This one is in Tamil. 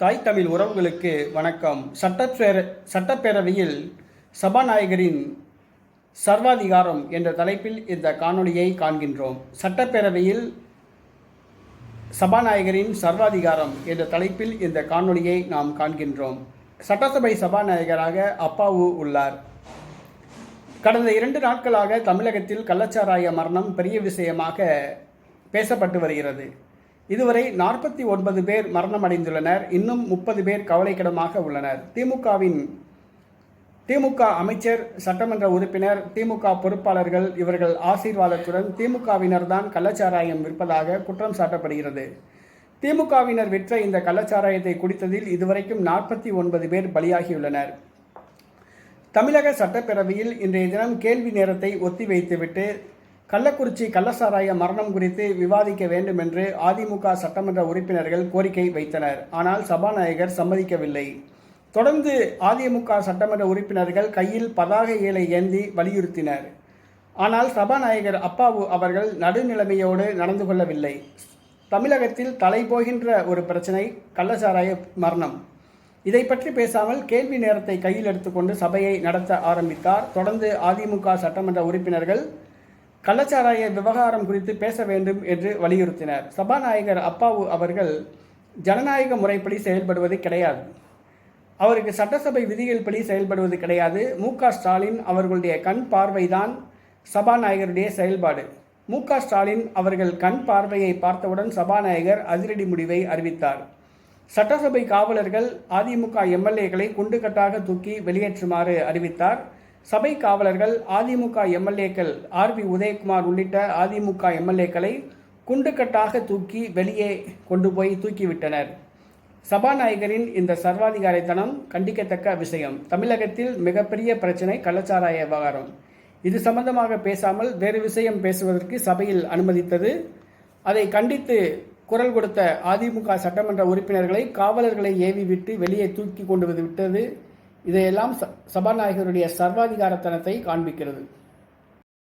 தாய் தமிழ் உறவுகளுக்கு வணக்கம். சட்டப்பேர சட்டப்பேரவையில் சபாநாயகரின் சர்வாதிகாரம் என்ற தலைப்பில் இந்த காணொளியை காண்கின்றோம். சட்டப்பேரவையில் சபாநாயகரின் சர்வாதிகாரம் என்ற தலைப்பில் இந்த காணொளியை நாம் காண்கின்றோம். சட்டசபை சபாநாயகராக அப்பாவு உள்ளார். கடந்த இரண்டு நாட்களாக தமிழகத்தில் கள்ளச்சாராய மரணம் பெரிய விஷயமாக பேசப்பட்டு வருகிறது. இதுவரை நாற்பத்தி ஒன்பது பேர் மரணமடைந்துள்ளனர். இன்னும் முப்பது பேர் கவலைக்கிடமாக உள்ளனர். திமுகவின் திமுக அமைச்சர் சட்டமன்ற உறுப்பினர் திமுக பொறுப்பாளர்கள் இவர்கள் ஆசீர்வாதத்துடன் திமுகவினர் தான் கள்ளச்சாராயம் விற்பதாக குற்றம் சாட்டப்படுகிறது. திமுகவினர் விற்ற இந்த கள்ளச்சாராயத்தை குடித்ததில் இதுவரைக்கும் நாற்பத்தி ஒன்பது பேர் பலியாகியுள்ளனர். தமிழக சட்டப்பேரவையில் இன்றைய தினம் கேள்வி நேரத்தை ஒத்திவைத்துவிட்டு கள்ளக்குறிச்சி கள்ளசாராய மரணம் குறித்து விவாதிக்க வேண்டும் என்று அதிமுக சட்டமன்ற உறுப்பினர்கள் கோரிக்கை வைத்தனர். ஆனால் சபாநாயகர் சம்மதிக்கவில்லை. தொடர்ந்து அதிமுக சட்டமன்ற உறுப்பினர்கள் கையில் பதாகை ஏழை ஏந்தி வலியுறுத்தினர். ஆனால் சபாநாயகர் அப்பாவு அவர்கள் நடுநிலைமையோடு நடந்து கொள்ளவில்லை. தமிழகத்தில் தலை போகின்ற ஒரு பிரச்சனை கள்ளசாராய மரணம். இதை பற்றி பேசாமல் கேள்வி நேரத்தை கையில் எடுத்துக்கொண்டு சபையை நடத்த ஆரம்பித்தார். தொடர்ந்து அதிமுக சட்டமன்ற உறுப்பினர்கள் கள்ளச்சாராய விவகாரம் குறித்து பேச வேண்டும் என்று வலியுறுத்தினர். சபாநாயகர் அப்பாவு அவர்கள் ஜனநாயக முறைப்படி செயல்படுவது கிடையாது. அவருக்கு சட்டசபை விதிகள்படி செயல்படுவது கிடையாது. மு. க. ஸ்டாலின் அவர்களுடைய கண் பார்வைதான் சபாநாயகருடைய செயல்பாடு. மு. க. ஸ்டாலின் அவர்கள் கண் பார்வையை பார்த்தவுடன் சபாநாயகர் அதிரடி முடிவை அறிவித்தார். சட்டசபை காவலர்கள் அதிமுக எம்எல்ஏக்களை குண்டுகட்டாக தூக்கி வெளியேற்றுமாறு அறிவித்தார். சபை காவலர்கள் அதிமுக எம்எல்ஏக்கள் ஆர் பி உதயகுமார் உள்ளிட்ட அதிமுக எம்எல்ஏக்களை குண்டுக்கட்டாக தூக்கி வெளியே கொண்டு போய் தூக்கிவிட்டனர். சபாநாயகரின் இந்த சர்வாதிகாரித்தனம் கண்டிக்கத்தக்க விஷயம். தமிழகத்தில் மிகப்பெரிய பிரச்சனை கள்ளச்சாராய விவகாரம். இது சம்பந்தமாக பேசாமல் வேறு விஷயம் பேசுவதற்கு சபையில் அனுமதித்தது. அதை கண்டித்து குரல் கொடுத்த அதிமுக சட்டமன்ற உறுப்பினர்களை காவலர்களை ஏவி விட்டு வெளியே தூக்கி கொண்டு வந்து விட்டது. இதையெல்லாம் ச- சபாநாயகருடைய சர்வாதிகாரத்தனத்தை காண்பிக்கிறது.